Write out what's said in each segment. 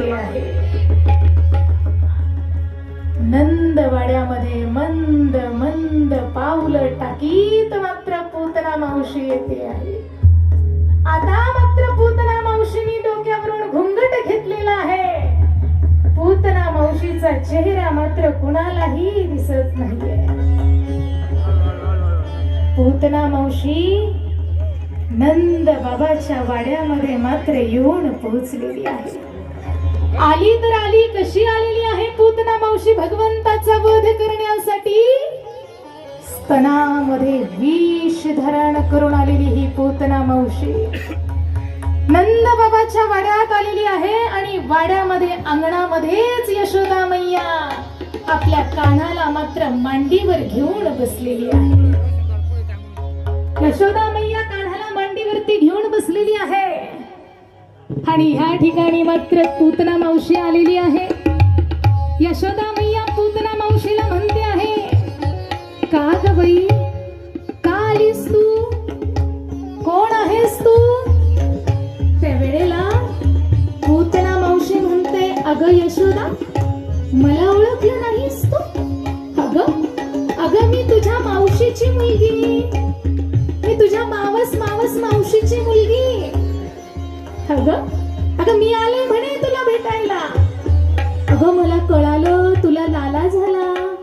नंद आहे. नंदवाड्यामध्ये मंद मंद पाऊल टाकीत मात्र पूतना मावशी येते आहे. आता मात्र पूतना मावशीने डोक्यावरून घुंगट घेतलेला आहे. पूतना मावशीचा चेहरा मात्र कुणालाही दिसत नाहीये. पूतना मावशी नंद बाबाच्या वाड्यामध्ये मात्र येऊन पोहोचलेली आहे. आली तर आली कशी आलेली आहे? पूतना मावशी भगवंताचा वध करण्यासाठी स्तनामध्ये विष धारण करून आलेली ही पूतना मावशी. नंद बाबाच्या वाड्यात आलेली आहे आणि वाड्यामध्ये अंगणामध्येच यशोदा मैया आपल्या कानाला मात्र मांडीवर घेऊन बसलेली आहे. यशोदा मैया कानाला मांडीवरती घेऊन बसलेली आहे. आणि ह्या ठिकाणी मात्र पूतना मावशी आलेली आहे. यशोदा मैया पूतना मावशीला म्हणते आहे का ग बाई का आलीस तू? कोण आहेस तू? त्या वेळेला पूतना मावशी म्हणते अगं यशोदा मला ओळखलं नाहीस तू? अग अगं मी तुझ्या मावशीची मुलगी. मी तुझ्या मावस मावस मावशीची मुलगी. अगं अगं मी आले म्हणे तुला भेटायला. अगं मला कळालं तुला लाला झाला.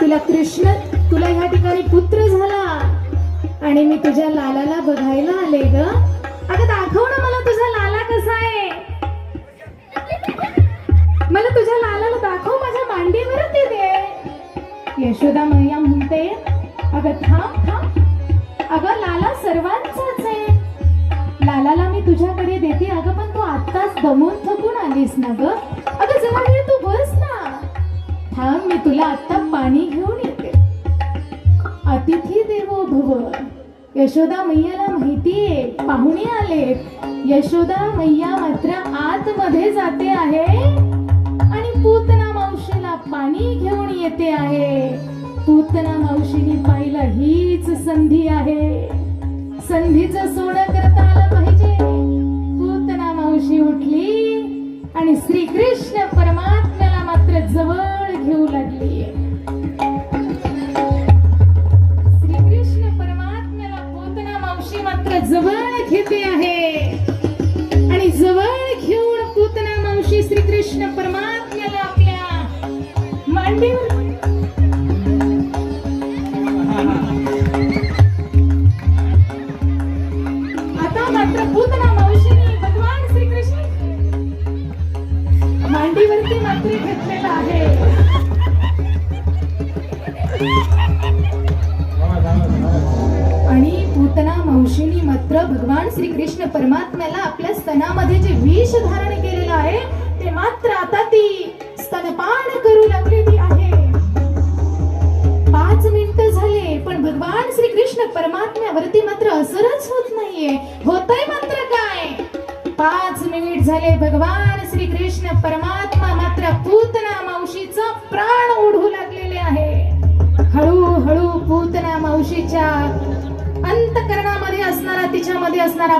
तुला कृष्ण तुला ह्या ठिकाणी पुत्र झाला. आणि मी तुझ्या लालाला बघायला आले ग. अगं दाखव ना मला तुझा लाला कसा आहे. मला तुझ्या लालाला दाखव माझ्या मांडीवर ते दे. यशोदा मैया म्हणते अगं थांब थांब. दमून थकून आलीस ना ग? अगं जरा वेळ तू बस ना. थांब मी तुला आत्ता पाणी घेऊन येते. अतिथी देवो भव यशोदा मैयाला माहितीये पाहुणे आलेत. यशोदा मैया मात्र आतमध्ये जाते आहे आणि पूतना मावशीला पाणी घेऊन येते आहे. पूतना मावशीने पाहिलं हीच संधी आहे. संधीचं सोनं करता आलं पाहिजे. पूतना उठली आणि श्रीकृष्ण परमात्म्याला मात्र जवळ घेऊ लागली. श्रीकृष्ण परमात्म्याला पोतना मावशी मात्र जवळ घेते आहे. आणि जवळ घेऊन पोतना मावशी श्रीकृष्ण परमात्म्याला आपल्या मांडीवर आणि पूतना मावशीने मात्र भगवान श्रीकृष्ण परमात्म्याला आपल्या स्तनामध्ये जे विष धारण केलेलं आहे ते मात्र आता ती स्तनपान करू लागलेली आहे. पाच मिनिट झाले पण भगवान श्रीकृष्ण परमात्म्यावरती मात्र असरच होत नाहीये. होतय मात्र काय? पाच मिनिट झाले भगवान श्रीकृष्ण परमात्मा मात्र पूतना मावशीचा प्राण ओढू लागलेले मावशीच्या अंतकरणामध्ये असणारा तिच्यामध्ये असणारा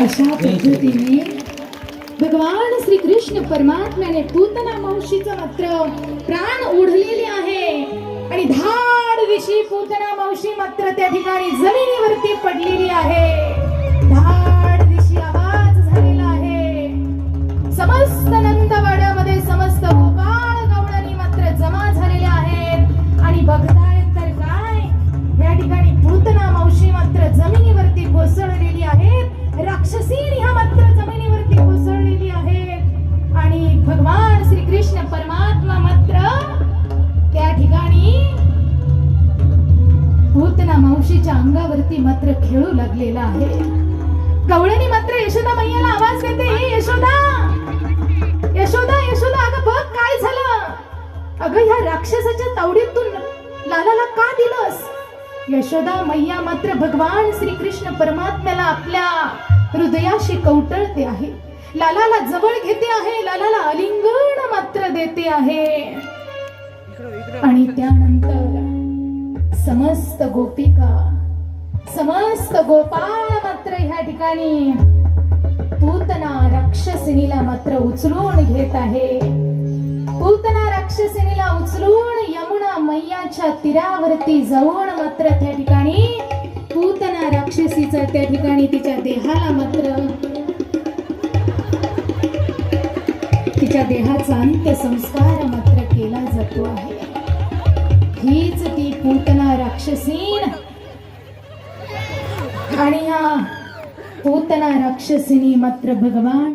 अशा पद्धतीने भगवान श्री कृष्ण परमात्म्याने पूतना मावशीचं मात्र प्राण ओढलेले आहे. आणि धाड दिशी पूतना मावशी मात्र त्या ठिकाणी जमिनीवरती पडलेली आहे. पूतना मावशीच्या अंगावरती मात्र खेळू लागलेला आहे. कवळणी मात्र यशोदा मैयाला आवाज देते "ए, यशोदा! यशोदा यशोदा अगं बघ काय झालं? अगं ह्या राक्षसाच्या तावडीत तू लालाला का दिलंस? यशोदा मैया मात्र भगवान श्रीकृष्ण परमात्म्याला आपल्या हृदयाशी कवटळते आहे. लालाला जवळ घेते आहे लालाला अलिंगण मात्र देते आहे. आणि त्यानंतर समस्त गोपिका समस्त गोपाळ मात्र ह्या ठिकाणी. पूतना राक्षसिनीला मात्र उचलून घेत आहे. पूतना राक्षसिनीला उचलून यमुना मैयाच्या तीरावरती जाऊन मात्र त्या ठिकाणी पूतना राक्षसीचा त्या ठिकाणी तिच्या देहाला मात्र तिच्या देहाचा अंत्यसंस्कार मात्र केला जातो आहे. हीच ती राक्षसीन. आणि ह्या पूतना राक्षसिनी मात्र भगवान.